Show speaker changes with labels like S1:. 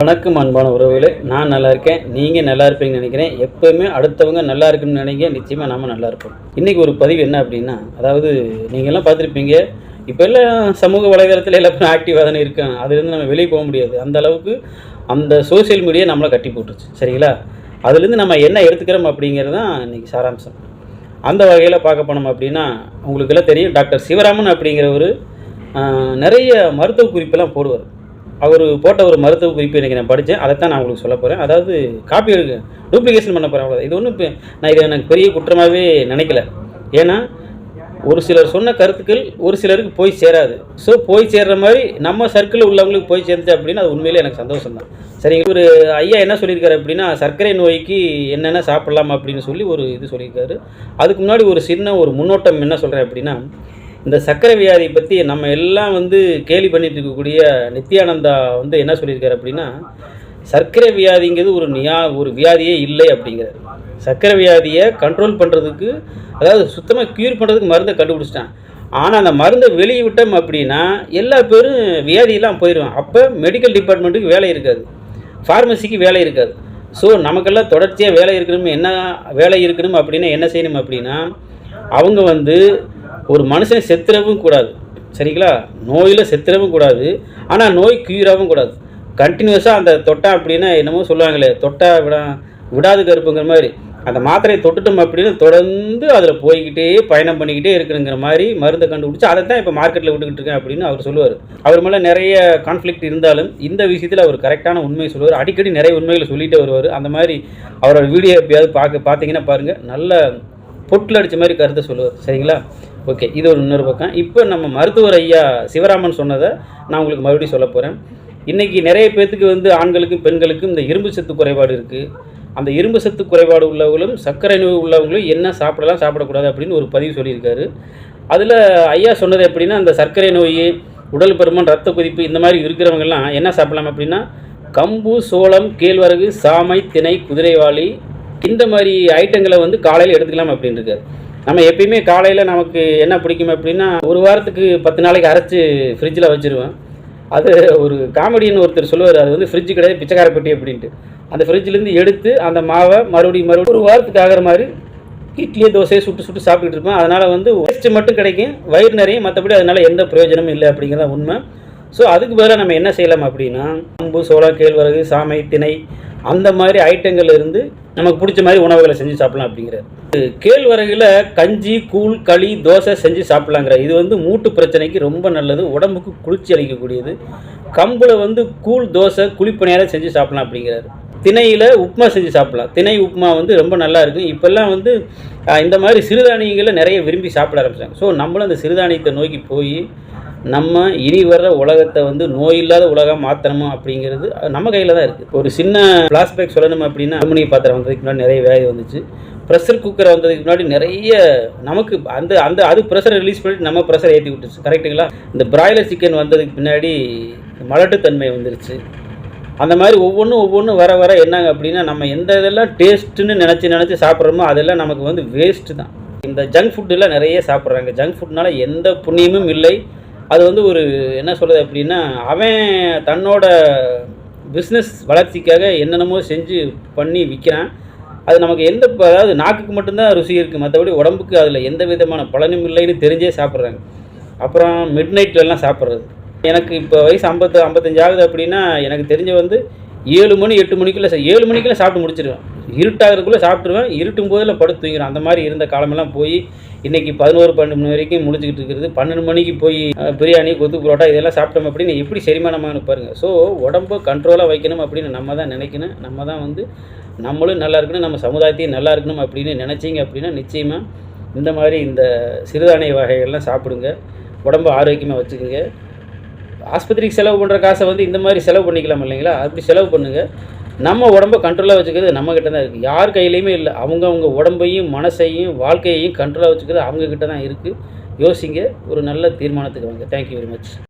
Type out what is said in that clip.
S1: வணக்கம் அன்பான உறவுகளே. நான் நல்லா இருக்கேன் நீங்கள் நல்லா இருப்பீங்கன்னு நினைக்கிறேன். எப்போவுமே அடுத்தவங்க நல்லா இருக்குன்னு நினைக்க நிச்சயமாக நாம் நல்லா இருப்போம் இன்றைக்கி ஒரு பதிவு என்ன அப்படின்னா அதாவது நீங்கள்லாம் பார்த்துருப்பீங்க. இப்போ எல்லாம் சமூக வலைதளத்தில் எல்லாருமே ஆக்டிவாக தானே இருக்காங்க. அதுலேருந்து நம்ம வெளியே போக முடியாது. அந்த அளவுக்கு அந்த சோஷியல் மீடியா நம்மளை கட்டி போட்டுருச்சு. சரிங்களா? அதுலேருந்து நம்ம என்ன எடுத்துக்கிறோம் அப்படிங்கிறது தான் இன்றைக்கி சாராம்சம். அந்த வகையில் பார்க்க போனோம் அப்படின்னா உங்களுக்கு எல்லாம் தெரியும். டாக்டர் சிவராமன் அப்படிங்கிறவர் நிறைய மருத்துவ குறிப்பெல்லாம் போடுவார். அவர் போட்ட ஒரு மருத்துவ குறிப்பு இன்றைக்கி நான் படித்தேன் அதை தான் நான் உங்களுக்கு சொல்ல போகிறேன் அதாவது காப்பி எடுக்க டூப்ளிகேஷன் பண்ண போகிறேன் அவ்வளோ இது ஒன்றும் இப்போ நான் இதை எனக்கு பெரிய குற்றமாகவே நினைக்கல. ஏன்னா ஒரு சிலர் சொன்ன கருத்துக்கள் ஒரு சிலருக்கு போய் சேராது. ஸோ போய் சேர்ற மாதிரி நம்ம சர்க்கிளில் உள்ளவங்களுக்கு போய் சேர்ந்துச்சு அப்படின்னா அது உண்மையிலே எனக்கு சந்தோஷம் தான் சரிங்க ஒரு ஐயா என்ன சொல்லியிருக்காரு அப்படின்னா சர்க்கரை நோய்க்கு என்னென்ன சாப்பிட்லாம் அப்படின்னு சொல்லி ஒரு இது சொல்லியிருக்காரு. அதுக்கு முன்னாடி ஒரு சின்ன ஒரு முன்னோட்டம் என்ன சொல்கிறேன் அப்படின்னா இந்த சர்க்கரை வியாதி பற்றி நம்ம எல்லாம் வந்து கேலி பண்ணிட்டு இருக்கக்கூடிய நித்யானந்தா வந்து என்ன சொல்லியிருக்காரு அப்படின்னா சர்க்கரை வியாதிங்கிறது ஒரு நியா ஒரு வியாதியே இல்லை அப்படிங்கிறார். சர்க்கரை வியாதியை கண்ட்ரோல் பண்ணுறதுக்கு அதாவது சுத்தமாக க்யூர் பண்ணுறதுக்கு மருந்தை கண்டுபிடிச்சிட்டான். ஆனால் அந்த மருந்தை வெளியே விட்டோம் அப்படின்னா எல்லா பேரும் வியாதியெல்லாம் போயிடுவான் அப்போ மெடிக்கல் டிபார்ட்மெண்ட்டுக்கு வேலை இருக்காது. ஃபார்மசிக்கு வேலை இருக்காது. ஸோ நமக்கெல்லாம் தொடர்ச்சியாக வேலை இருக்கணும் என்ன வேலை இருக்கணும் அப்படின்னா என்ன செய்யணும் அப்படின்னா அவங்க வந்து ஒரு மனுஷன் செத்துறவும் கூடாது. சரிங்களா? நோயில் செத்துறவும் கூடாது. ஆனால் நோய் க்யூராகவும் கூடாது. கண்டினியூஸாக அந்த தொட்டா அப்படின்னா என்னமோ சொல்லுவாங்களே தொட்டா விடா விடாது கருப்புங்கிற மாதிரி. அந்த மாத்திரையை தொட்டுட்டோம் அப்படின்னு தொடர்ந்து அதில் போய்கிட்டே பயணம் பண்ணிக்கிட்டே இருக்கணுங்கிற மாதிரி மருந்தை கண்டுபிடிச்சி அதை தான் இப்போ மார்க்கெட்டில் விட்டுக்கிட்டு இருக்கேன் அப்படின்னு அவர் சொல்லுவார். அவர் மேலே நிறைய கான்ஃப்ளிக்ட் இருந்தாலும் இந்த விஷயத்தில் அவர் கரெக்டான உண்மையை சொல்லுவார். அடிக்கடி நிறைய உண்மைகளை சொல்லிட்டு வருவார். அந்த மாதிரி அவரோட வீடியோ எப்பயாவது பார்க்க பார்த்தீங்கன்னா பாருங்கள் நல்ல பொட்டில் அடித்த மாதிரி கருத்தை சொல்லுவார் சரிங்களா? ஓகே இது ஒரு இன்னொரு பக்கம். இப்போ நம்ம மருத்துவர் ஐயா சிவராமன் சொன்னதை நான் உங்களுக்கு மறுபடியும் சொல்ல போகிறேன் இன்றைக்கி நிறைய பேர்த்துக்கு வந்து ஆண்களுக்கும் பெண்களுக்கும் இந்த இரும்பு சத்து குறைபாடு இருக்குது அந்த இரும்பு சத்து குறைபாடு உள்ளவங்களும் சர்க்கரை நோய் உள்ளவங்களும் என்ன சாப்பிடலாம் சாப்பிடக்கூடாது அப்படின்னு ஒரு பதிவு சொல்லியிருக்காரு. அதில் ஐயா சொன்னது எப்படின்னா அந்த சர்க்கரை நோய் உடல் பருமன் ரத்த கொதிப்பு இந்த மாதிரி இருக்கிறவங்கெல்லாம் என்ன சாப்பிடலாம் அப்படின்னா கம்பு சோளம் கேழ்வரகு சாமை திணை குதிரைவாளி இந்த மாதிரி ஐட்டங்களை வந்து காலையில் எடுத்துக்கலாம் அப்படின்னு இருக்காரு நம்ம எப்பயுமே காலையில் நமக்கு என்ன பிடிக்கும் அப்படின்னா ஒரு வாரத்துக்கு பத்து நாளைக்கு அரைச்சி ஃப்ரிட்ஜில் வச்சுருவேன். அது ஒரு காமெடின்னு ஒருத்தர் சொல்லுவார் அது வந்து ஃப்ரிட்ஜு கிடையாது பிச்சைக்கார பெட்டி அப்படின்ட்டு. அந்த ஃப்ரிட்ஜ்லேருந்து எடுத்து அந்த மாவை மறுபடியும் மறுபடியும் ஒரு வாரத்துக்கு ஆகிற மாதிரி இட்லியை தோசையை சுட்டு சுட்டு சாப்பிட்டுட்டு இருப்பேன். அதனால் வந்து வேஸ்ட்டு மட்டும் கிடைக்கும் வயிறு நிறைய மற்றபடி அதனால் எந்த பிரயோஜனமும் இல்லை அப்படிங்கிறத உண்மை. ஸோ அதுக்கு பதிலாக நம்ம என்ன செய்யலாம் அப்படின்னா கம்பு சோளம் கேழ்வரகு சாமை திணை அந்த மாதிரி ஐட்டங்கள் இருந்து நமக்கு பிடிச்ச மாதிரி உணவுகளை செஞ்சு சாப்பிடலாம் அப்படிங்கிறார். கேழ்வரகில் கஞ்சி கூழ் களி தோசை செஞ்சு சாப்பிட்லாங்கிற இது வந்து மூட்டு பிரச்சனைக்கு ரொம்ப நல்லது உடம்புக்கு குளிர்ச்சி அளிக்கக்கூடியது. கம்பில் வந்து கூழ் தோசை குழிப்பணியாரம் செஞ்சு சாப்பிடலாம் அப்படிங்கிறாரு. திணையில் உப்புமா செஞ்சு சாப்பிடலாம். திணை உப்புமா வந்து ரொம்ப நல்லா இருக்கும். இப்போல்லாம் வந்து இந்த மாதிரி சிறுதானியங்களை நிறைய விரும்பி சாப்பிட ஆரம்பிச்சாங்க. ஸோ நம்மளும் அந்த சிறுதானியத்தை நோக்கி போய் நம்ம இனி வர்ற உலகத்தை வந்து நோய் இல்லாத உலகம் மாற்றணுமா அப்படிங்கிறது அது நம்ம கையில் தான் இருக்குது ஒரு சின்ன ஃப்ளாஷ்பேக் சொல்லணும் அப்படின்னா அலுமினிய பாத்திரம் வந்ததுக்கு முன்னாடி நிறைய வியாதி வந்துச்சு. ப்ரெஷர் குக்கர் வந்ததுக்கு முன்னாடி நிறைய நமக்கு அந்த அந்த அது ப்ரெஷரை ரிலீஸ் பண்ணிட்டு நம்ம ப்ரெஷர் ஏற்றி விட்டுருச்சு. கரெக்ட்டுங்களா இந்த பிராய்லர் சிக்கன் வந்ததுக்கு பின்னாடி மலட்டுத்தன்மை வந்துருச்சு. அந்த மாதிரி ஒவ்வொன்றும் ஒவ்வொன்றும் வர வர என்னங்க அப்படின்னா நம்ம எந்த இதெல்லாம் டேஸ்ட்டுன்னு நினச்சி நினச்சி சாப்பிட்றோமோ அதெல்லாம் நமக்கு வந்து வேஸ்ட்டு தான். இந்த ஜங்க் ஃபுட்டெல்லாம் நிறைய சாப்பிட்றாங்க. ஜங்க் ஃபுட்னால எந்த புண்ணியமும் இல்லை. அது வந்து ஒரு என்ன சொல்கிறது அப்படின்னா அவன் தன்னோட பிஸ்னஸ் வளர்ச்சிக்காக என்னென்னமோ செஞ்சு பண்ணி விற்கிறான் அது நமக்கு எந்த அதாவது நாக்குக்கு மட்டும்தான் ருசி இருக்குது மற்றபடி உடம்புக்கு அதில் எந்த விதமான பலனும் இல்லைன்னு தெரிஞ்சே சாப்பிட்றாங்க. அப்புறம் மிட் நைட்லலாம் சாப்பிட்றது. எனக்கு இப்போ வயசு ஐம்பத்து ஐம்பத்தஞ்சு ஆகுது அப்படின்னா எனக்கு தெரிஞ்ச வந்து ஏழு மணி எட்டு மணிக்குள்ளே ஏழு மணிக்குள்ளே சாப்பிட்டு முடிச்சிடுவேன் இருட்டாகிறதுக்குள்ளே சாப்பிட்ருவேன் இருட்டும் போதில் படுத்து தூங்கிடும் அந்த மாதிரி இருந்த காலமெல்லாம் போய் இன்றைக்கி பதினோரு பன்னெண்டு மணி வரைக்கும் முடிச்சுக்கிட்டு இருக்கிறது. பன்னெண்டு மணிக்கு போய் பிரியாணி கொத்து புரோட்டா இதெல்லாம் சாப்பிட்டோம் அப்படின்னு எப்படி செரிமானமானு பாருங்கள் ஸோ உடம்பு கண்ட்ரோலாக வைக்கணும் அப்படின்னு நம்ம தான் நினைக்கணும். நம்ம தான் வந்து நம்மளும் நல்லா இருக்கணும் நம்ம சமுதாயத்தையும் நல்லா இருக்கணும் அப்படின்னு நினச்சிங்க அப்படின்னா நிச்சயமாக இந்த மாதிரி இந்த சிறுதானிய வகைகள்லாம் சாப்பிடுங்க. உடம்பு ஆரோக்கியமாக வச்சுக்கோங்க. ஆஸ்பத்திரிக்கு செலவு பண்ணுற காசை வந்து இந்த மாதிரி செலவு பண்ணிக்கலாம் இல்லைங்களா? அப்படி செலவு பண்ணுங்கள் நம்ம உடம்ப கண்ட்ரோலாக வச்சுக்கிறது நம்ம தான் இருக்குது யார் கையிலையுமே இல்லை. அவங்க அவங்க உடம்பையும் மனசையும் வாழ்க்கையையும் கண்ட்ரோலாக வச்சுக்கிறது அவங்கக்கிட்ட தான் இருக்குது யோசிங்க. ஒரு நல்ல தீர்மானத்துக்கு வாங்க. Thank you very much